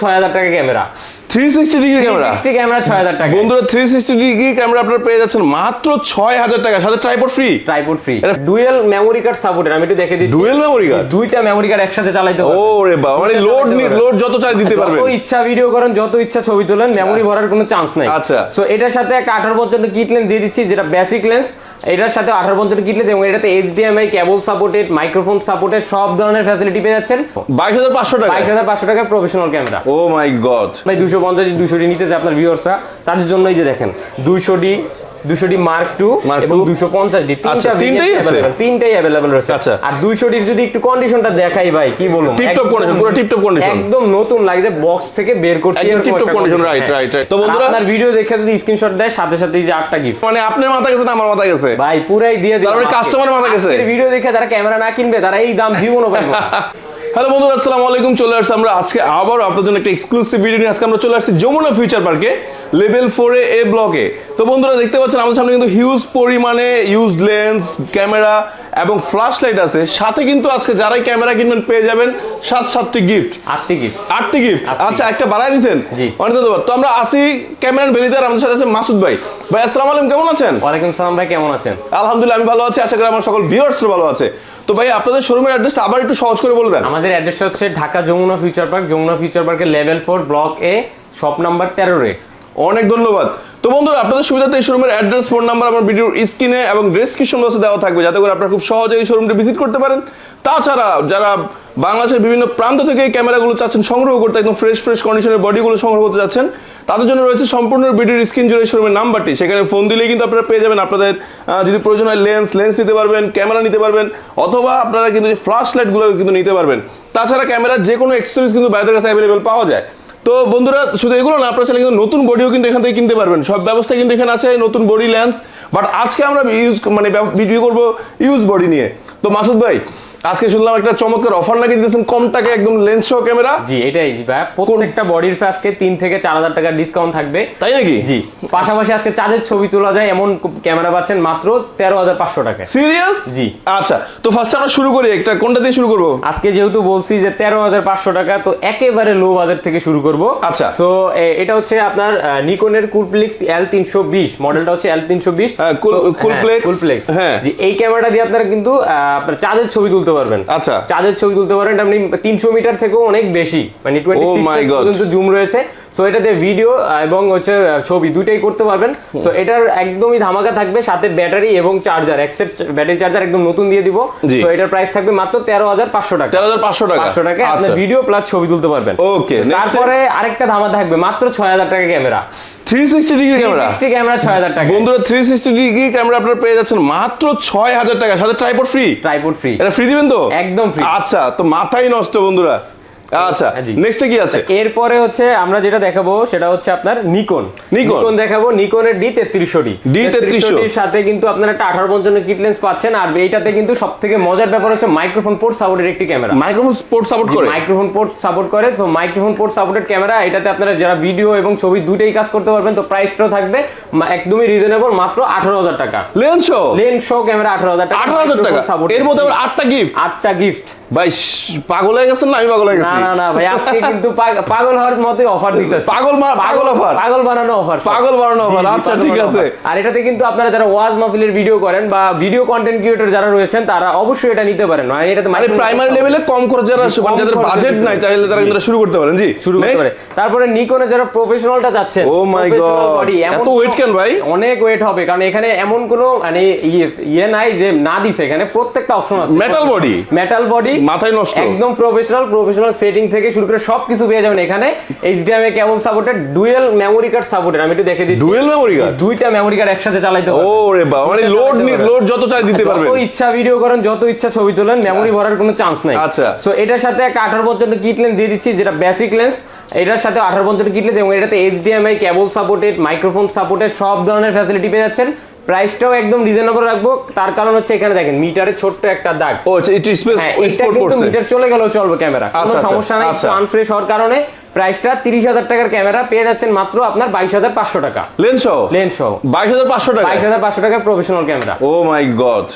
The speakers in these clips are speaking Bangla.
ছয় হাজার টাকা camera. Three sixty degree camera. Sixty camera ছয় হাজার টাকা বন্ধুরা থ্রি সিক্সটি ডিগ্রি ক্যামেরা আপনারা পেয়ে যাচ্ছেন মাত্র ছয় হাজার টাকা সাথে tripod free tripod free dual memory card supported আমি একটু দেখে দিচ্ছি। ডুয়েল মেমোরি কার্ড দুইটা মেমোরি কার্ড একসাথে চালাইতে পারবেন। রে বাবা মানে লোড লোড যত চাই দিতে পারবেন। যত ইচ্ছা ভিডিও করেন যত ইচ্ছা ছবি তোলেন মেমোরি ভরার কোনো চান্স নাই। আচ্ছা। সো এটার সাথে একটা পর্যন্ত কিট লেন্স দিয়ে দিচ্ছি যেটা বেসিক লেন্স এটার সাথে পর্যন্ত কিট লেন্স এবং এটাতে HDMI cable supported microphone supported সব ধরনের ফ্যাসিলিটি পেয়ে যাচ্ছেন। বাইশ হাজার পাঁচশো টাকা টাকা professional camera oh my god ভাই দুশো পঞ্চাশ দুশো ডি নিতে চাই আপনার ভিউয়ার্সরা তাদের জন্যই যে দেখেন দুশো ডি দুশো ডি মার্ক টু এবং দুশো আচ্ছা, তিনটেই আছে? তিনটাই অ্যাভেলেবেল রয়েছে আচ্ছা। আর যদি একটু কন্ডিশনটা দেখাই ভাই কি বলব একদম নতুন লাগছে বক্স থেকে বের করছি হ্যাঁ। আপনার ভিডিও দেখে যদি স্ক্রিনশট দেয় সাথে সাথে যে আটটা গিফট মানে আপনার মাথা গেছে না আমার মাথা গেছে ভাই পুরাই দিয়ে দিলাম মানে মাথা গেছে? ভিডিও দেখে যারা ক্যামেরা না কিনবে তারা এই দাম জীবনও পাইবে না। হ্যালো বন্ধুরা আসসালামু আলাইকুম। চলে আসছি আমরা আজকে আবার আপনাদের জন্য একটা এক্সক্লুসিভ ভিডিও নিয়ে। আজকে আমরা চলে আসছি যমুনা ফিউচার পার্কে লেভেল ফোরে এ ব্লকে তো বন্ধুরা দেখতে পাচ্ছেন আমাদের সামনে কিন্তু হিউজ পরিমাণে ইউজ লেন্স ক্যামেরা এবং ফ্ল্যাশ লাইট আছে। সাথে কিন্তু আজকে যারাই ক্যামেরা কিনবেন পেয়ে যাবেন সাত সাতটি গিফট আটটি গিফট আটটি গিফট আচ্ছা একটা বাড়াই দিয়েছেন জি। অনেক ধন্যবাদ। তো আমরা আসি ক্যামেরান ভ্যালিদার আমাদের সাথে আছে মাসুদ ভাই। ভাই আসসালামু আলাইকুম কেমন আছেন? ওয়ালাইকুম সালাম ভাই কেমন আছেন? আলহামদুলিল্লাহ আমি ভালো আছি। আশা করি আমার সকল ভিউয়ার্সরা ভালো আছে। তো ভাই আপনাদের শোরুমের অ্যাড্রেস আবার একটু সহজ করে বলে দেন। আমাদের অ্যাড্রেসটা হচ্ছে Dhaka Jamuna future park Jamuna future পার্কের level four block A shop number তেরো রে। অনেক ধন্যবাদ। তো বন্ধুরা, আপনাদের সুবিধাতে এই শোরুমের অ্যাড্রেস ফোন নাম্বার আমার ভিডিওর স্ক্রিনে এবং ডেসক্রিপশন বক্সে দেওয়া থাকবে, যাতে করে আপনারা খুব সহজে এই শোরুমটি ভিজিট করতে পারেন। তাছাড়া, যারা বাংলাদেশের বিভিন্ন প্রান্ত থেকে এই ক্যামেরাগুলো চাচ্ছেন, সংগ্রহ করতে একদম ফ্রেশ ফ্রেশ কন্ডিশনের বডিগুলো সংগ্রহ করতে চাচ্ছেন, তাদের জন্য রয়েছে সম্পূর্ণ ভিডিওর স্ক্রিন জুড়ে শোরুমের নাম্বারটি সেখানে ফোন দিলেই কিন্তু আপনারা পেয়ে যাবেন আপনাদের যদি প্রয়োজন হয় লেন্স লেন্স নিতে পারবেন ক্যামেরা নিতে পারবেন, অথবা আপনারা কিন্তু ফ্ল্যাশ লাইটগুলো কিন্তু নিতে পারবেন। তাছাড়া ক্যামেরার যে কোনো এক্সপিরিয়েন্স কিন্তু বাইরের কাছে অ্যাভেলেবেল পাওয়া যায়। তো বন্ধুরা, শুধু এগুলো না, আপনার চাইলে কিন্তু নতুন বডিও কিন্তু এখান থেকে কিনতে পারবেন। সব ব্যবস্থা কিন্তু এখানে আছে, নতুন বডি লেন্স বাট আজকে আমরা ইউজ মানে ভিডিও করব ইউজ বডি নিয়ে। তো মাসুদ ভাই আজকে শুনলাম একটা চমৎকার অফার নাকি দিতেছেন কম টাকায় একদম লেন্স সহ ক্যামেরা জি এটাই জি ভাই। প্রত্যেকটা বডির আজকে তিন থেকে চার হাজার টাকার ডিসকাউন্ট থাকবে। তাই নাকি? জি পাশাপাশি আজকে চাঁদের ছবি তোলা যায় এমন ক্যামেরা পাচ্ছেন মাত্র তেরো হাজার পাঁচশো টাকায়। সিরিয়াস জি। আচ্ছা তো ফার্স্টে আমরা শুরু করি একটা কোনটা দিয়ে শুরু করব? আজকে যেহেতু বলছি যে তেরো হাজার পাঁচশো টাকা তো একেবারে লো বাজেট থেকে শুরু করব। আচ্ছা। সো এটা হচ্ছে আপনার নিকনের কুলপ্লেক্স এল তিনশো বিশ মডেলটা হচ্ছে এল তিনশো বিশ। হ্যাঁ, কুলপ্লেক্স হ্যাঁ। জি এই ক্যামেরাটা দিয়ে আপনারা কিন্তু আপনার চাঁদের ছবি তুলতে পারবেন। আচ্ছা। চাঁদের ছবি তুলতে পারেন আপনি তিনশো মিটার থেকেও অনেক বেশি মানে টোয়েন্টি Oh সিক্স পর্যন্ত জুম রয়েছে। সো এটাতে ভিডিও এবং হচ্ছে ছবি দুইটাই করতে পারবেন। সো এটার একদমই ধামাকা থাকবে সাথে ব্যাটারি এবং চার্জার এক্সেট ব্যাটারি চার্জার একদম নতুন দিয়ে দিব। সো এটার প্রাইস থাকবে মাত্র তেরো হাজার পাঁচশো টাকা। তেরো হাজার পাঁচশো টাকা। পাঁচশো টাকা আচ্ছা। আপনার ভিডিও প্লাস ছবি তুলতে পারবেন। Next তারপরে আরেকটা ধামা থাকবে মাত্র ছয় হাজার টাকা camera three sixty degree camera sixty camera ছয় হাজার টাকা। বন্ধুরা থ্রি সিক্সটি ডিগ্রি ক্যামেরা আপনারা পেয়ে যাচ্ছেন মাত্র ছয় হাজার টাকা। সাথে ট্রাইপড ফ্রি ট্রাইপড ফ্রি এটা ফ্রি দিবেন তো? একদম ফ্রি আচ্ছা তো মাথাই নষ্ট বন্ধুরা। আচ্ছা হ্যাঁ। নেক্সটে কি আছে? এরপরে হচ্ছে আমরা যেটা দেখাবো সেটা হচ্ছে আপনার নিকন। নিকন। দেখাবো নিকনের ডি তেত্রিশশো ডি D3300 এর সাথে কিন্তু আপনার একটা আঠারো পঞ্চান্ন কিট লেন্স পাচ্ছেন আর এইটাতে কিন্তু সব থেকে মজার ব্যাপার হচ্ছে মাইক্রোফোন পোর্ট সাপোর্টের একটি ক্যামেরা মাইক্রোফোন স্পোর্ট সাপোর্ট করে? মাইক্রোফোন পোর্ট সাপোর্ট করে তো মাইক্রোফোন পোর্ট সাপোর্টেড ক্যামেরা এটাতে আপনারা যারা ভিডিও এবং ছবি দুইটাই কাজ করতে পারবেন তো প্রাইসটাও থাকবে একদমই রিজনেবল মাত্র আঠারো হাজার টাকা। Lens show lens show camera আঠারো হাজার টাকা আঠারো হাজার টাকা। এর মধ্যে আবার আটটা গিফট আটটা গিফট ভাই পাগল হয়ে গেছেন না? আমি পাগল হয়ে গেছি। না না ভাই আজকে কিন্তু পাগল হওয়ার মতোই অফার দিতেছে। পাগল পাগল offer? পাগল বানানো অফার পাগল বানানো offer, আচ্ছা, ঠিক আছে। আর এটাতে কিন্তু আপনারা যারা ওয়াজ মাহফিলের ভিডিও করেন বা ভিডিও কন্টেন্ট ক্রিয়েটর যারা রয়েছেন তারা অবশ্যই এটা নিতে পারেন। মানে এটাতে microphone প্রাইমারি লেভেলে কম খরচে যারা মানে যাদের বাজেট নাই তাহলে তারা কিন্তু শুরু করতে পারেন। জি শুরু করতে পারে। তারপরে নিকনে যারা প্রফেশনালটা my professional God, body, এত কোনো- কেন ভাই? অনেক ওয়েট হবে কারণ এখানে এমন কোনো মানে ইয়ে ইয়ে নাই যে না দিছে। এখানে প্রত্যেকটা অপশন আছে। মেটাল বডি মেটাল বডি মাথায় নষ্ট। একদম প্রফেশনাল প্রফেশনাল সেটিং থেকে শুরু করে সবকিছু পেয়ে যাবেন এখানে। HDMI cable supported dual memory card supported আমি একটু দেখে দিচ্ছি। Dual memory card? দুইটা মেমোরি কার্ড একসাথে চালাইতে পারবেন। রে বাবা মানে লোড লোড যত চাই দিতে পারবেন। যত ইচ্ছা ভিডিও করেন যত ইচ্ছা ছবি তোলেন মেমোরি ভরার কোনো চান্স নাই। আচ্ছা। সো এটার সাথে একটা আঠারো পর্যন্ত কিট লেন্স দিয়ে দিচ্ছি যেটা বেসিক লেন্স এটার সাথে আঠারো পর্যন্ত কিট লেন্স এবং এটাতে HDMI cable supported microphone supported সব ধরনের ফ্যাসিলিটি পেয়ে যাচ্ছেন। প্রাইসটাও একদম রিজনেবল রাখব। তার কারণ হচ্ছে এখানে দেখেন মিটারে ছোট্ট একটা দাগ। ও ইট স্পেস স্পোর্ট করছে। মিটার চলে গেল চলবে ক্যামেরা কোনো আচ্ছা, আচ্ছা, সমস্যা নাই আচ্ছা। আনফ্রেশ হওয়ার কারণে প্রাইসটা তিরিশ হাজার টাকার ক্যামেরা পেয়ে যাচ্ছেন মাত্র আপনার বাইশ হাজার পাঁচশো টাকা। লেন্স লেন্স বাইশ হাজার পাঁচশো টাকা বাইশ হাজার পাঁচশো টাকা professional camera. Oh my god.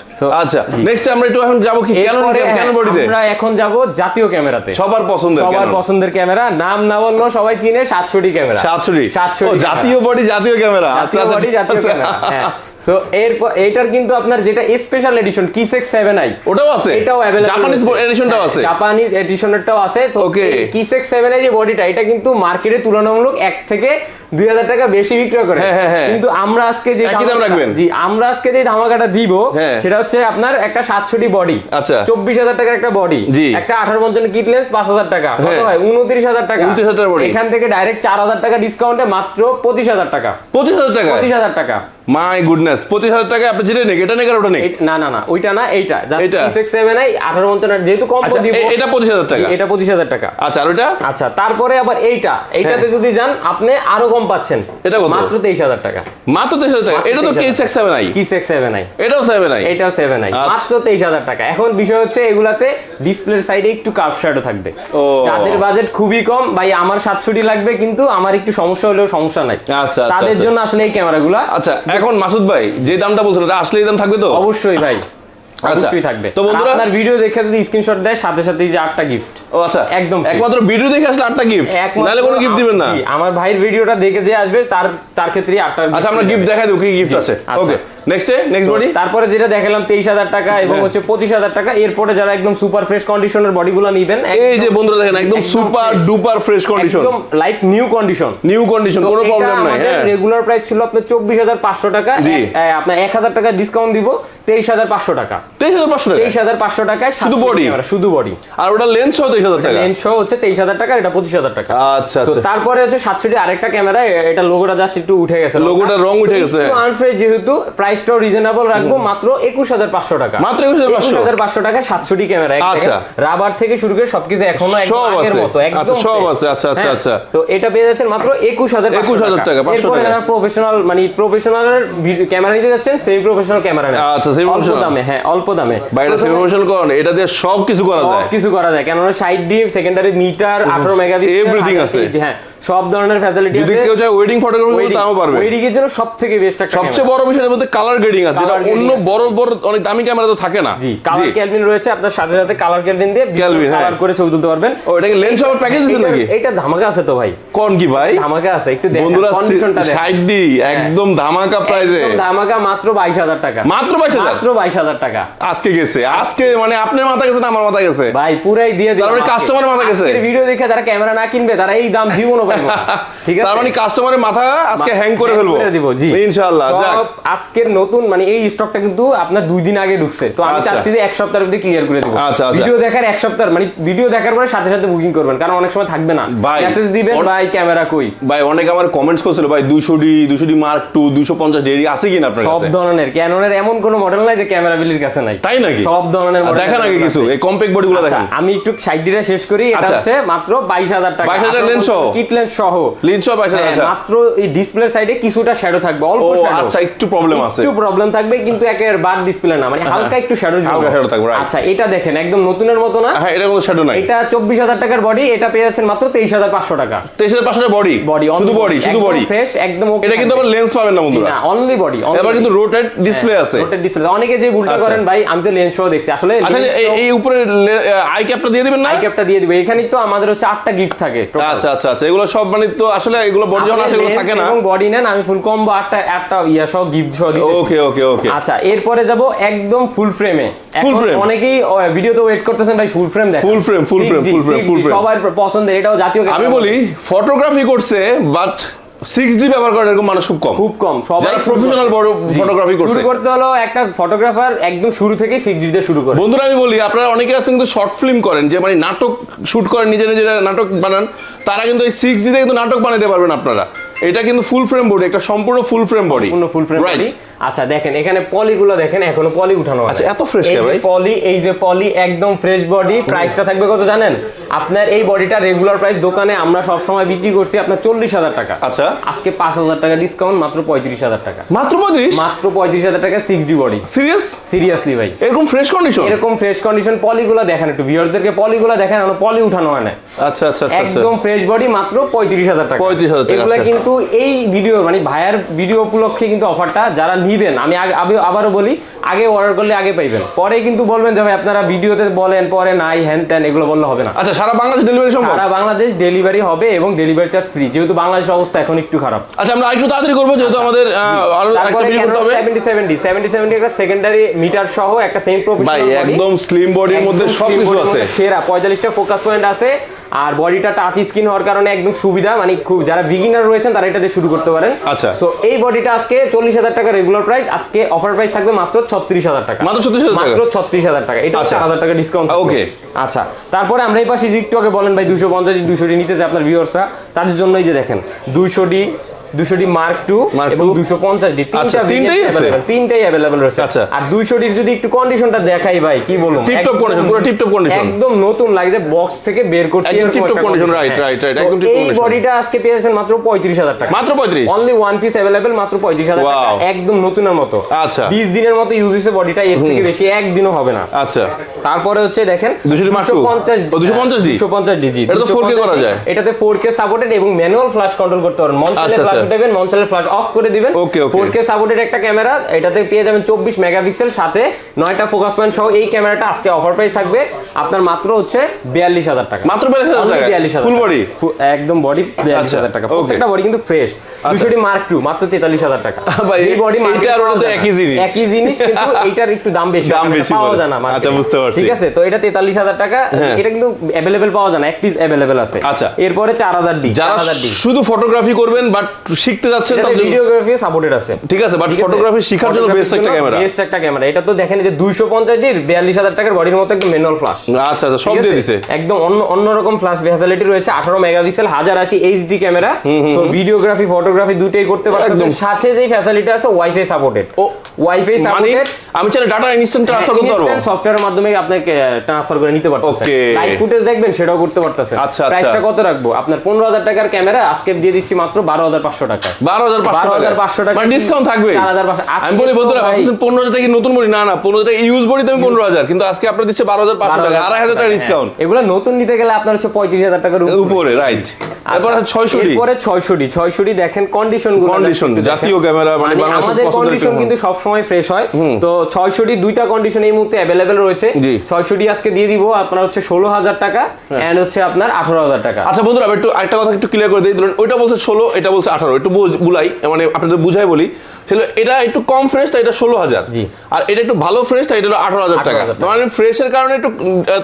আচ্ছা নেক্সট আমরা একটু এখন যাব কি? হ্যাঁ, বডিতে আমরা এখন যাব জাতীয় ক্যামেরাতে। সবার পছন্দের সবার পছন্দের ক্যামেরা নাম না বললেও সবাই চিনে সাতষট্টি ক্যামেরা। ও ক্যামেরা। জাতীয় বডি জাতীয় ক্যামেরা। আচ্ছা জাতীয় আচ্ছা বডি জাতীয় আচ্ছা। ক্যামেরা হ্যাঁ। সো এরপর এটার কিন্তু আপনার যেটা স্পেশাল এডিশন কিসেক্স সেভেন আই ওটাও আছে? এটাও অ্যাভেলেবল জাপানিজ এডিশনটাও আছে? জাপানিজ এডিশনেরটাও আছে। তো Okay. কিসেক্স সেভেন যে বডিটা এটা কিন্তু মার্কেটে তুলনামূলক এক থেকে দুই হাজার টাকা বেশি বিক্রয় করে। হ্যাঁ, হ্যাঁ, হ্যাঁ। কিন্তু আমরা আজকে যে দাম রাখবেন? জি আমরা আজকে যে ধামাকাটা দিব। সেটা হচ্ছে আপনার একটা সাতষট্টি বডি আচ্ছা। চব্বিশ হাজার টাকার একটা বডি একটা আঠারো পঞ্চান্ন কিট লেন্স পাঁচ হাজার টাকা। কত হ্যাঁ। উনত্রিশ হাজার টাকা। 29,000 টাকার body। এখান থেকে ডাইরেক্ট চার হাজার টাকা ডিসকাউন্টে মাত্র পঁচিশ হাজার টাকা। পঁচিশ হাজার টাকা? পঁচিশ হাজার টাকা। মাই গুডনেস পঁচিশ হাজার টাকা আপনি যেটা নেক এটা নেক আর ওটা নেক না না না ওইটা না এইটা। এইটা? সিক্স সেভেন আই আঠারো পঞ্চান্ন যেহেতু কম আচ্ছা দিব এটা পঁচিশ হাজার টাকা। এটা পঁচিশ হাজার টাকা। আচ্ছা আর ওটা আচ্ছা তারপরে আবার এইটা। এইটাতে যদি যান আপনি আরও কম পাচ্ছেন। হ্যাঁ। এটা কত? মাত্র তেইশ হাজার টাকা। মাত্র তেইশ হাজার টাকা? এটা তো 23,000 কেস এক্স সেভেন আই কি সেক্স সেভেন আই এটাও সেভেন আই এটাও সেভেন আই আচ্ছা। মাত্র তেইশ হাজার টাকা। এখন বিষয় হচ্ছে এগুলাতে ডিসপ্লের সাইডে একটু কার্ভ শ্যাডো থাকবে। ও। যাদের বাজেট খুবই কম ভাই আমার সাতষট্টি লাগবে কিন্তু আমার একটু সমস্যা হলেও সমস্যা নাই। আচ্ছা, আচ্ছা, তাদের আচ্ছা। জন্য আসলে এই ক্যামেরাগুলা আচ্ছা এখন মাসুদ ভাই যে দামটা বলছেন এটা আসলে এই দাম থাকবে তো? অবশ্যই ভাই। অবশ্যই থাকবে। তো বন্ধুরা- আপনার ভিডিও দেখে যদি স্ক্রিনশট দেয় সাথে সাথে যে আটটা গিফট ও আচ্ছা। একদম একমাত্র ভিডিও দেখে আসলে আটটা গিফট নাহলে কোনো গিফট দিবেন না? আমার ভাইয়ের ভিডিওটা দেখে যে আসবে তার তার ক্ষেত্রে আটটা আচ্ছা আমরা গিফট দেখাই দেবো কি গিফট আছে। আচ্ছা। ওকে নেক্সট নেক্সট বডি তারপরে যেটা দেখালাম তেইশ হাজার টাকা এবং হ্যাঁ। হচ্ছে পঁচিশ হাজার টাকা। এরপরে যারা একদম সুপার ফ্রেশ কন্ডিশনের বডিগুলো নিবেন এই যে বন্ধুরা দেখেন একদম সুপার। ডুপার ফ্রেশ কন্ডিশন একদম like new condition new condition কোনো প্রবলেম নাই হ্যাঁ। রেগুলার প্রাইস ছিল আপনার চব্বিশ হাজার পাঁচশো টাকা। আপনার এক হাজার টাকা ডিসকাউন্ট দিব। তেইশ হাজার পাঁচশো টাকা। তেইশ হাজার পাঁচশো টাকা তেইশ হাজার পাঁচশো টাকায় শুধু 700 ক্যামেরা, শুধু বডি আর ওটা লেন্স সহ তেইশ হাজার টাকা? লেন্স সহ হচ্ছে তেইশ হাজার টাকা এটা পঁচিশ হাজার টাকা। আচ্ছা আচ্ছা। তারপরে হচ্ছে সাতষট্টি আরেকটা ক্যামেরা এটা লোগোটা জাস্ট একটু উঠে গেছে। লোগোটার রং উঠে গেছে। আনফ্রেশ যেহেতু প্রাইসটাও রিজনেবল রাখব মাত্র একুশ হাজার পাঁচশো টাকা। মাত্র 21,500 হাজার পাঁচশো? টাকা সাতষট্টি ক্যামেরা আচ্ছা। রাবার থেকে শুরু করে সবকিছু এখনও একদম সব আগের মতো একদম আচ্ছা, সব আছে। আচ্ছা, আচ্ছা, হ্যাঁ, আচ্ছা। তো এটা পেয়ে যাচ্ছেন মাত্র একুশ হাজার 21,000 টাকা, 500 এরপরে টাকা। প্রফেশনাল মানে প্রফেশনালের ক্যামেরা নিতে যাচ্ছেন সেই প্রফেশনাল ক্যামেরা আচ্ছা, semi অল্প দামে হ্যাঁ অল্প দামে। ভাই এটা প্রথমে- প্রমোশন করেন এটা দিয়ে সব কিছু করা যায়। কিছু করা যায় কেননা সাইড ডিপ সেকেন্ডারি মিটার আঠারো মেগাপিক্সেল Everything আছে। হ্যাঁ সব ধরনের ফ্যাসিলিটি যদি কেউ চায় ওয়েডিং ফটোগ্রাফি তাও পারবে। ওয়েডিং এর জন্য সব বেস্ট একটা সবচেয়ে বড় বিষয় মধ্যে কালার গ্রেডিং আছে যেটা অন্য বড় বড় অনেক দামি ক্যামেরা তো থাকে না। জি কালার ক্যালভিন রয়েছে আপনার সাথে সাথে কালার ক্যালভিন দিয়ে হ্যাঁ। কালার করে ছবি তুলতে পারবেন। ও এটা কি লেন্স প্যাকেজ নাকি? এটা ধামাকা আছে তো ভাই। কোন কি ভাই? ধামাকা আছে একটু দেখেন কন্ডিশনটা দেখেন। সাইড ডি একদম ধামাকা প্রাইজে একদম ধামাকা মাত্র বাইশ হাজার টাকা। মাত্র বাইশ হাজার মাত্র বাইশ হাজার টাকা। আজকে গেছে। আজকে মানে আপনার মাথা গেছে না আমার মাথা গেছে? ভাই পুরাই দিয়ে দিলাম তারপরে আজকে। মাথা গেছে? আজকের ভিডিও দেখে যারা ক্যামেরা না কিনবে তারা এই দাম জীবনও পাইবে ঠিক আছে? তার মানে কাস্টমারের মাথা আজকে হ্যাং করে ফেলব। করে দিব জি। ইনশাআল্লাহ আজকের নতুন মানে এই স্টকটা কিন্তু আপনার দুই দিন আগে ঢুকছে। তো আমি আচ্ছা। চাচ্ছি যে এক সপ্তাহের মধ্যে ক্লিয়ার করে দেবো। আচ্ছা, আচ্ছা। ভিডিও দেখার এক সপ্তাহ মানে ভিডিও দেখার পরে সাথে সাথে বুকিং করবেন কারণ অনেক সময় থাকবে না। মেসেজ দিবেন ভাই ক্যামেরা কই? ভাই অনেক আমার কমেন্টস করছিল ভাই দুশো ডি দুশো ডি মার্ক টু দুশো পঞ্চাশ ডি আছে কিনা আপনার সব ধরনের ক্যাননের এমন কোনো মডেল নাই যে ক্যামেরা বিলির কাছে নাই। তাই নাকি? সব ধরনের model দেখেন আগে কিছু? এই কম্প্যাক্ট বডি গুলো আচ্ছা, দেখেন। আমি একটু সাইডটা শেষ করি এটা আচ্ছা। হচ্ছে মাত্র বাইশ হাজার টাকা। 22,000 lens সহ? কিট লেন্স সহ। লেন্স সহ 22,000 হ্যাঁ, আচ্ছা। মাত্র এই ডিসপ্লে সাইডে কিছুটা শ্যাডো থাকবে অল্প শ্যাডো আচ্ছা একটু প্রবলেম আছে। একটু প্রবলেম থাকবে কিন্তু একের বার ডিসপ্লে না মানে হালকা একটু শ্যাডো হালকা shadow থাকবে, আচ্ছা এটা দেখেন একদম নতুনের মতো না? হ্যাঁ এটা কোনো শ্যাডো নাই। এটা চব্বিশ হাজার টাকার বডি এটা পেয়ে যাচ্ছেন মাত্র তেইশ হাজার পাঁচশো টাকা। তেইশ হাজার পাঁচশো বডি বডি শুধু বডি শুধু বডি ফ্রেশ একদম এটা কিন্তু আবার লেন্স পাবেন না বন্ধুরা। না অনলি বডি এবার কিন্তু রোটেট ডিসপ্লে আছে। ডিসপ্লে অনেকে যে ভুলটা আচ্ছা। করেন ভাই আমি তো লেন্স সহ দেখছি। আসলে আচ্ছা এই- উপরে আই ক্যাপটা দিয়ে দিবেন না? আই ক্যাপটা দিয়ে দিবে। এখানেই তো আমাদের হচ্ছে আটটা গিফট থাকে আচ্ছা আচ্ছা আচ্ছা এগুলো সব মানে তো আসলে এগুলো বডি যখন আসে এগুলো থাকে না। এবং বডি নেন আমি ফুল কম্বো আটটা একটা ইয়া সহ গিফট সহ দিতেছি। ওকে ওকে ওকে আচ্ছা এরপরে যাব একদম ফুল ফ্রেমে Full frame? অনেকেই ভিডিওতে ওয়েট করতেছেন ভাই ফুল ফ্রেম দেখেন। Full frame, 6D, full frame, 6D, সবার পছন্দের এটাও জাতীয় আমি বলি ফটোগ্রাফি করছে বাট সিক্স ডি ব্যবহার করার এরকম মানুষ খুব কম। খুব কম সবাই প্রফেশনাল বড় ফটোগ্রাফি করছে শুরু করতে হলো একটা ফটোগ্রাফার একদম শুরু থেকে সিক্স দিয়ে শুরু করে। বন্ধুরা আমি বলি আপনারা অনেকে আছেন কিন্তু শর্ট ফিল্ম করেন যে মানে নাটক শুট করেন নিজে নিজেরা নাটক বানান তারা কিন্তু এই সিক্স ডিতে কিন্তু নাটক বানাতে পারবেন আপনারা। এটা কিন্তু ফুল ফ্রেম বডি একটা সম্পূর্ণ ফুল ফ্রেম বডি সম্পূর্ণ ফুল ফ্রেম বডি আচ্ছা দেখেন এখানে পলিগুলো দেখেন এখনও পলি উঠানো আচ্ছা, এত এই কে ভাই? পলি এই যে পলি একদম ফ্রেশ বডি প্রাইসটা থাকবে কত জানেন? আপনার এই বডিটা রেগুলার প্রাইস দোকানে আমরা সব সময় বিক্রি করছি আপনার চল্লিশ হাজার টাকা। আচ্ছা। আজকে পাঁচ হাজার টাকা ডিসকাউন্ট মাত্র পঁয়ত্রিশ হাজার টাকা। মাত্র পঁয়ত্রিশ? মাত্র পঁয়ত্রিশ হাজার টাকা six D body serious seriously ভাই। এরকম ফ্রেশ কন্ডিশন এরকম ফ্রেশ কন্ডিশন পলিগুলো দেখেন একটু ভিউয়ারদেরকে পলিগুলো দেখেন পলি উঠানো হয় না। আচ্ছা আচ্ছা আচ্ছা আচ্ছা। একদম ফ্রেশ বডি মাত্র পঁয়ত্রিশ হাজার টাকা। 35,000 টাকা, এগুলো আচ্ছা। কিন্তু এই ভিডিও মানে ভাইয়ার ভিডিও উপলক্ষে কিন্তু অফারটা যারা নিবেন আমি আগে আবারও বলি আগে অর্ডার করলে আগে পাইবেন। পরে কিন্তু বলবেন যে ভাই আপনারা ভিডিওতে বলেন পরে নাই হ্যান ত্যান এগুলো বললে হবে না। আচ্ছা সারা বাংলাদেশ ডেলিভারি সম্ভব? সারা বাংলাদেশ ডেলিভারি হবে এবং ডেলিভারি চার্জ ফ্রি যেহেতু বাংলাদেশ অবস্থা এখন একটু খারাপ। আচ্ছা আমরা একটু তাড়াতাড়ি করব যেহেতু আমাদের আহ, আরও একটা ভিডিও করতে হবে। সেভেন্টি সেভেন্টি সেভেন্টি সেভেন্টি একটা সেকেন্ডারি মিটার সহ একটা সেম ভাই একদম স্লিম বডির মধ্যে সব কিছু আছে। সেরা পঁয়তাল্লিশটা ফোকাস পয়েন্ট আছে। আর বডিটা টাচ স্ক্রিন হওয়ার কারণে একদম সুবিধা মানে খুব যারা বিগিনার রয়েছেন তারা এটাতে দিয়ে শুরু করতে পারেন আচ্ছা। সো এই বডিটা আজকে চল্লিশ হাজার টাকা রেগুলার প্রাইস আজকে অফার প্রাইস থাকবে মাত্র ছত্রিশ হাজার টাকা মাত্র 36,000 টাকা? মাত্র ছত্রিশ হাজার টাকা এটা আচ্ছা। চার হাজার টাকা ডিসকাউন্ট ওকে আচ্ছা তারপরে আমরা এই পাশে একটু আগে বলেন ভাই দুশো পঞ্চাশ দুশো ডি নিতে চাই আপনার ভিউয়ার্সরা তাদের জন্যই যে দেখেন দুশো ডি দুশো ডি মার্ক টু এবং দুশো পঞ্চাশ আচ্ছা, তিনটা তিনটাই অ্যাভেলেবেল রয়েছে। আচ্ছা। আর যদি একটু কন্ডিশনটা দেখাই ভাই কি বলুন একদম- পুরো tip-top একদম নতুন লাগছে বক্স থেকে বের করছি একদম এই বডিটা আজকে পেয়েছেন মাত্র পঁয়ত্রিশ হাজার টাকা। মাত্র পঁয়ত্রিশ। অনলি ওয়ান পিস মাত্র পঁয়ত্রিশ হাজার টাকা। একদম নতুনের মতো। আচ্ছা। বিশ দিনের মতো ইউজ হয়েছে বডিটা এর থেকে বেশি একদিনও হবে না। আচ্ছা। তারপরে হচ্ছে দেখেন 200 Mark II? Oh, 250 D? 250 D এটা তো 4K করা যায়। এটাতে 4K সাপোর্টেড এবং ম্যানুয়াল ফ্ল্যাশ কন্ট্রোল করতে পারেন। মন চাইলে আচ্ছা, ফ্ল্যাশ আচ্ছা। উঠাবেন মন ফ্ল্যাশ অফ করে দিবেন Okay, okay. 4K সাপোর্টেড একটা ক্যামেরা এটাতে পেয়ে যাবেন 24 মেগাপিক্সেল সাথে নয়টা ফোকাস পয়েন্ট সহ এই ক্যামেরাটা আজকে অফার প্রাইস থাকবে আপনার মাত্র হচ্ছে 42000 টাকা মাত্র 42,000 Only টাকা? 42,000 Full টাকা। body? Full- একদম বডি 42000 টাকা প্রত্যেকটা বডি কিন্তু ফ্রেশ 200 মার্ক 2 মাত্র 43000 টাকা ভাই, এই বডি একই জিনিস। একই জিনিস কিন্তু এইটার একটু দাম বেশি দাম বেশি পাওয়া যায় না আচ্ছা, বুঝতে পারছি। ঠিক আছে তো এটা তেতাল্লিশ হাজার টাকা হ্যাঁ। এটা কিন্তু অ্যাভেলেবেল পাওয়া যায় না এক পিস অ্যাভেলেবেল আছে আচ্ছা। এরপরে চার হাজার ডি যারা হাজার শুধু ফটোগ্রাফি করবেন বাট শিখতে যাচ্ছেন জন্য- ভিডিওগ্রাফি সাপোর্টেড আছে। ঠিক আছে বাট ফটোগ্রাফি শেখার জন্য বেস্ট একটা ক্যামেরা বেস্ট একটা ক্যামেরা এটা তো দেখেন যে দুইশো পঞ্চাশ ডির বিয়াল্লিশ হাজার টাকার বডির মতো একদম ম্যানুয়াল ফ্লাশ আচ্ছা আচ্ছা সব দিয়ে দিছে। একদম অন্য অন্যরকম ফ্ল্যাশ ফ্যাসিলিটি রয়েছে আঠারো মেগাপিক্সেল হাজার আশি HD camera so videography photography দুটোই করতে পারতেছেন। সাথে যেই ফ্যাসিলিটি আছে ওয়াইফাই সাপোর্টেড ও ওয়াইফাই মানে সাপোর্টেড আমি চাইলে ডাটা ইনস্ট্যান্ট ট্রান্সফার করতে পারব। ইনস্ট্যান্ট সফটওয়্যারের মাধ্যমে আপনাকে ট্রান্সফার করে নিতে পারতেছেন. লাইভ ফুটেজ দেখবেন সেটাও করতে পারতেছেন। আচ্ছা, আচ্ছা। প্রাইসটা কত রাখব? আপনার পনেরো হাজার টাকার ক্যামেরা আজকে দিয়ে দিচ্ছি মাত্র বারো হাজার পাঁচশো টাকা। বারো হাজার পাঁচশো টাকা মানে ডিসকাউন্ট থাকবে 4,500 আজকে আমি বলি বন্ধুরা ভাবছেন পনেরো হাজার টাকা নতুন বড়ি না না পনেরো টাকা ইউজ বড়ি তুমি পনেরো হাজার কিন্তু আজকে আপনার দিচ্ছে বারো হাজার পাঁচশো টাকা আড়াই হাজার টাকা ডিসকাউন্ট এগুলো নতুন নিতে গেলে আপনার হচ্ছে পঁয়ত্রিশ হাজার টাকার উপরে। Right D. এরপরে ছয়শো ডি। ছয়শো ডি দেখেন কন্ডিশন Condition, জাতীয় ক্যামেরা, মানে আমাদের কন্ডিশন কিন্তু সব সময় ফ্রেশ হয় তো ছয়শো ডি দুইটা কন্ডিশন এই মুহূর্তে অ্যাভেলেবেল রয়েছে। জি। ছয়শো ডি আজকে দিয়ে দিব আপনার হচ্ছে ষোলো হাজার টাকা এন্ড হচ্ছে আপনার আঠারো হাজার টাকা। আচ্ছা বন্ধুরা একটু একটা কথা একটু ক্লিয়ার করে দিই। ধরুন ওইটা বলছে ষোলো এটা বলছে আঠারো। একটু বুলাই মানে আপনাদের বুঝাই বলি। সেটা এটা একটু কম ফ্রেশ তাই এটা ষোলো হাজার। আর এটা একটু ভালো ফ্রেশ তাই এটা আঠারো হাজার টাকা। মানে ফ্রেশের কারণে একটু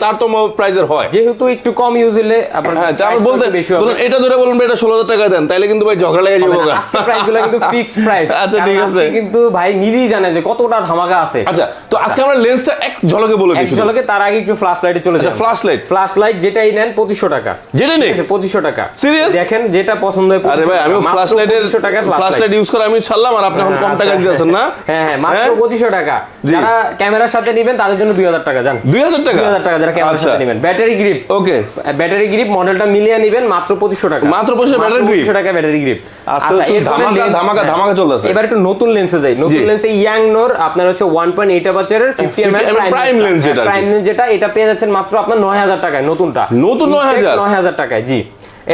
তারতম্য প্রাইজের হয়। যেহেতু একটু কম ইউজ হলে হ্যাঁ তারপর বলতে ধরুন এটা ধরে বলুন এটা ষোলো হাজার টাকা দেন তাইলে কিন্তু ভাই ঝগড়া লেগে যাব হবে না। আজকে প্রাইসগুলো কিন্তু ফিক্স প্রাইস আচ্ছা, ঠিক আছে। কিন্তু ভাই নিজেই জানে যে কতটা ধামাকা আছে। আচ্ছা তো আজকে আমরা লেন্সটা এক ঝলকে বলে দিই। ঝলকে তার আগে একটু ফ্ল্যাশ লাইটে চলে যান ফ্ল্যাশ লাইট ফ্ল্যাশ লাইট যেটাই নেন পঁচিশশো টাকা। যেটা নেই পঁচিশশো টাকা। Serious? দেখেন যেটা পছন্দ হয় আরে ভাই আমি ফ্ল্যাশ লাইটের টাকা ফ্ল্যাশ ইউজ করে আমি ছাড়লাম আর আপনি এখন কম টাকা দিতেছেন না? হ্যাঁ হ্যাঁ মাত্র হ্যাঁ? পঁচিশশো টাকা। যারা ক্যামেরার সাথে নিবেন তাদের জন্য দুই হাজার টাকা যান দুই হাজার টাকা? দুই হাজার টাকা যারা ক্যামেরার আচ্ছা। সাথে নিবেন। Battery grip okay battery grip মডেলটা মিলিয়ে নিবেন মাত্র পঁচিশশো টাকা। মাত্র 2500 battery grip? পঁচিশশো টাকা ব্যাটারি গ্রিপ আজকে তো ধামাকা, ধামাকা, ধামাকা চলতেছে। এবার একটু নতুন লেন্সে যাই। নতুন লেন্সে ইয়াং নোর আপনার হচ্ছে ওয়ান পয়েন্ট এইট আপাচারের ফিফটি 50 mm prime lens যেটা প্রাইম লেন্স যেটা এটা পেয়ে যাচ্ছেন মাত্র আপনার নয় হাজার টাকায় নতুনটা। নতুন 9,000? নয় হাজার টাকায় জি।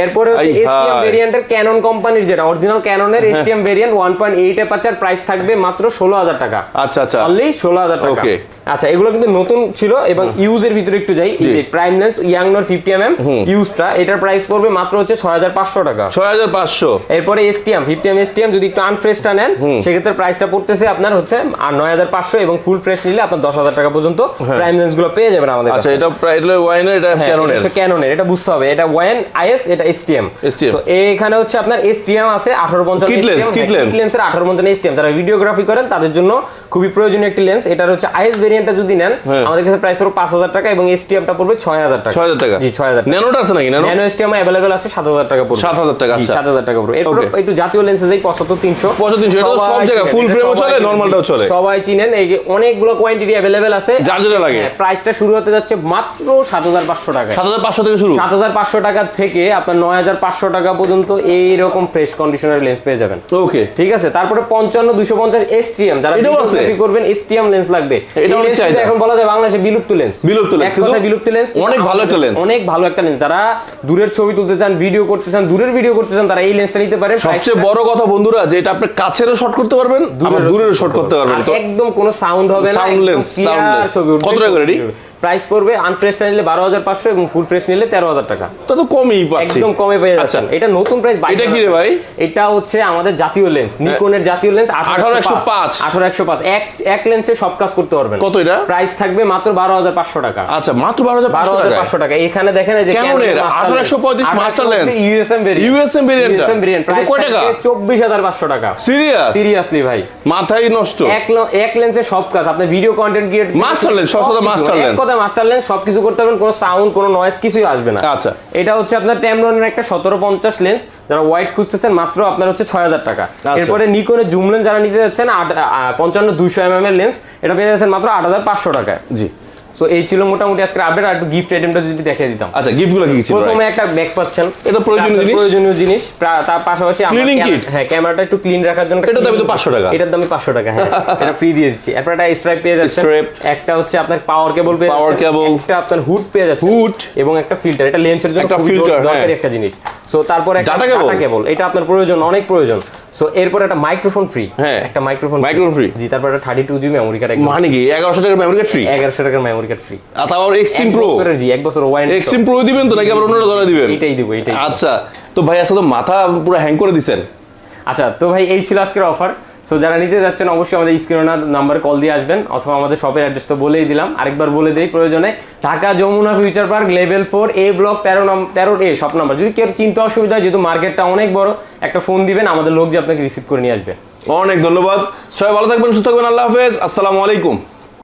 এরপরে হচ্ছে এসটিএম ভেরিয়েন্টের ক্যানন কোম্পানির যেটা original ক্যাননের STM variant one point eight aperture price থাকবে মাত্র ষোলো হাজার টাকা। আচ্ছা আচ্ছা। অনলি ষোলো হাজার টাকা। Okay. আচ্ছা এগুলো কিন্তু নতুন ছিল এবং ইউজের ভিতরে একটু যাই এই যে প্রাইম লেন্স ইয়াংনোর ফিফটি এম এম ইউজটা এটার প্রাইস পড়বে মাত্র হচ্ছে ছয় হাজার পাঁচশো টাকা। ছয় হাজার পাঁচশো। এরপরে এসটিএম ফিফটি এম এসটিএম যদি একটু আনফ্রেশটা নেন সেক্ষেত্রে প্রাইসটা পড়তেছে আপনার হচ্ছে আর নয় হাজার পাঁচশো এবং ফুল ফ্রেশ নিলে আপনার দশ হাজার টাকা পর্যন্ত প্রাইম লেন্সগুলো পেয়ে যাবেন আমাদের কাছে। আচ্ছা এটা প্রায় এটা ওয়াইনের এটা হ্যাঁ, ক্যাননের এটা ক্যাননের এটা বুঝতে হবে। এটা ওয়ান আইএস এটা এসটিএম STM তো এখানে হচ্ছে আপনার এসটিএম আছে আঠারো পঞ্চান্ন Kit lens, kit lens। লেন্সের আঠারো পঞ্চান্ন এসটিএম যারা ভিডিওগ্রাফি করেন তাদের জন্য খুবই প্রয়োজনীয় একটি লেন্স এটার হচ্ছে আইএস ভেরিয়েন্টটা যদি নেন হ্যাঁ। আমাদের কাছে প্রাইস পড়বে পাঁচ হাজার টাকা এবং এসটিএমটা পড়বে ছয় হাজার টাকা। ছয় হাজার টাকা। জি ছয় হাজার টাকা। ন্যানোটা আছে নাকি? ন্যানো এসটিএম অ্যাভেলেবেল আছে সাত হাজার টাকা পড়বে। 7,000 টাকা, আচ্ছা। সাত হাজার টাকা পড়বে। এরপর একটু জাতীয় লেন্সে যাই পঁচাত্তর তিনশো। 75, এটা সব জায়গায়, full frame ও চলে, normal টাও চলে। সবাই চিনেন। এই অনেকগুলো কোয়ান্টিটি অ্যাভেলেবেল আছে। যার যেটা লাগে। প্রাইসটা শুরু হতে যাচ্ছে মাত্র সাত হাজার পাঁচশো টাকা সাত হাজার পাঁচশো থেকে শুরু। সাত হাজার পাঁচশো টাকা থেকে আপনার নয় হাজার পাঁচশো টাকা পর্যন্ত এইরকম ফ্রেশ কন্ডিশনার লেন্স পেয়ে যাবেন। ওকে ঠিক আছে? তারপরে পঞ্চান্ন দুশো পঞ্চাশ এসটিএম যারা? ভিডিওগ্রাফি করবেন এসটিএম লেন্স লাগবে। এখন বলা যায় বাংলাদেশে বিলুপ্ত লেন্স বিলুপ্ত কথায় বিলুপ্ত লেন্স অনেক ভালো একটা lens। অনেক ভালো একটা লেন্স যারা দূরের ছবি তুলতে চান ভিডিও করতে চান দূরের ভিডিও করতে চান তারা এই লেন্সটা নিতে পারেন। সবচেয়ে বড় কথা বন্ধুরা যে এটা আপনি কাছেরও শট করতে পারবেন আবার দূরেরও শট করতে পারবেন। একদম কোনো সাউন্ড হবে না Soundless, soundless। কত টাকা এটি? প্রাইস পড়বে আনফ্রেশটা নিলে বারো হাজার পাঁচশো এবং ফুল ফ্রেশ নিলে তেরো হাজার টাকা। তা তো কমই পাচ্ছি। একদম কমে পেয়ে আচ্ছা। যাচ্ছেন এটা নতুন প্রাইস এটা কি রে ভাই? এটা হচ্ছে আমাদের জাতীয় লেন্স নিকনের জাতীয় লেন্স 18105 18105 এক এক লেন্সে সব কাজ করতে পারবেন। কত এটা? প্রাইস থাকবে মাত্র 12500 টাকা। আচ্ছা মাত্র বারো হাজার পাঁচশো টাকা 12500 টাকা। এখানে দেখেন এই যে কেমনের? 18135 master lens? U S M variant USM variant টা? U S M variant price কয় টাকা? 24500 টাকা। সিরিয়াস সিরিয়াসলি ভাই। মাথায় নষ্ট। এক এক লেন্সে সব কাজ। আপনি video content create Master lens, সবসময় master lens। কথা মাস্টার লেন্স সবকিছু করতে পারবেন কোনো সাউন্ড কোনো নয়েজ কিছুই আসবে না আচ্ছা। এটা হচ্ছে আপনার ট্যামরনের একটা সতেরো পঞ্চাশ লেন্স যারা হোয়াইট খুঁজতেছেন মাত্র আপনার হচ্ছে ছয় হাজার টাকা আচ্ছা। এরপরে নিকনের জুম লেন্স যারা নিতে যাচ্ছেন আট পঞ্চান্ন দুইশো এম এম এর লেন্স এটা পেয়ে যাচ্ছেন মাত্র আট হাজার পাঁচশো টাকায় জি সো এই ছিল মোটামুটি আজকে আপডেট আর একটু গিফট আইটেমটা যদি দেখিয়ে দিতাম। আচ্ছা গিফটগুলো কি ছিল? প্রথমে একটা ব্যাগ পাচ্ছেন। এটা প্রয়োজনীয় জিনিস? প্রয়োজনীয় জিনিস। তার পাশাপাশি ক্যাম- kits? হ্যাঁ ক্যামেরাটা একটু ক্লিন রাখার জন্য এটার দাম তো 500 টাকা। এটার দামই পাঁচশো টাকা হ্যাঁ। এটা ফ্রি দিয়ে দিচ্ছি। এরপর একটা স্ট্রাইপ পেয়ে যাচ্ছে Strap। একটা হচ্ছে আপনার পাওয়ার কেবল পেয়ে যাচ্ছেন, cable। একটা আপনার হুড পেয়ে যাচ্ছে Hood। এবং একটা ফিল্টার এটা লেন্সের জন্য একটা খুবই দরকারি হ্যাঁ। একটা জিনিস। সো তারপর একটা ডাটা কেবল এটা আপনার প্রয়োজন অনেক প্রয়োজন। সো এরপর একটা মাইক্রোফোন ফ্রি হ্যাঁ। একটা মাইক্রোফোন মাইক্রোফোন ফ্রি জি তারপর একটা thirty two G memory card মানে কি? এগারোশো টাকার মেমোরি কার্ড ফ্রি এগারোশো টাকার মেমোরি কার্ড ফ্রি আর তাও এক্সট্রিম প্রো বছরের জি এক বছর ওয়ারেন্টি এক্সট্রিম প্রো দিবেন তো নাকি আবার অন্যটা ধরে দিবেন? এটাই দিব এটাই আচ্ছা তো ভাই আসলে মাথা পুরো হ্যাং করে দিছেন। আচ্ছা তো ভাই এই ছিল আজকের অফার সো যারা নিতে যাচ্ছেন, অবশ্যই আমাদের স্ক্রিনার নাম্বার কল দিয়ে আসবেন, অথবা আমাদের শপের অ্যাড্রেস তো বলেই দিলাম। আরেকবার বলে দিই, প্রয়োজনে Dhaka Jamuna future park level four A block তেরো নম্বর তেরো এ সব নাম্বার যদি কেউ চিন্তা অসুবিধা হয়, যেহেতু মার্কেটটা অনেক বড়, একটা ফোন দিবেন, আমাদের লোক যে আপনাকে রিসিভ করে নিয়ে আসবে। অনেক ধন্যবাদ। সবাই ভালো থাকবেন, সুস্থ থাকবেন, আল্লাহ হাফেজ। আসসালামু আলাইকুম।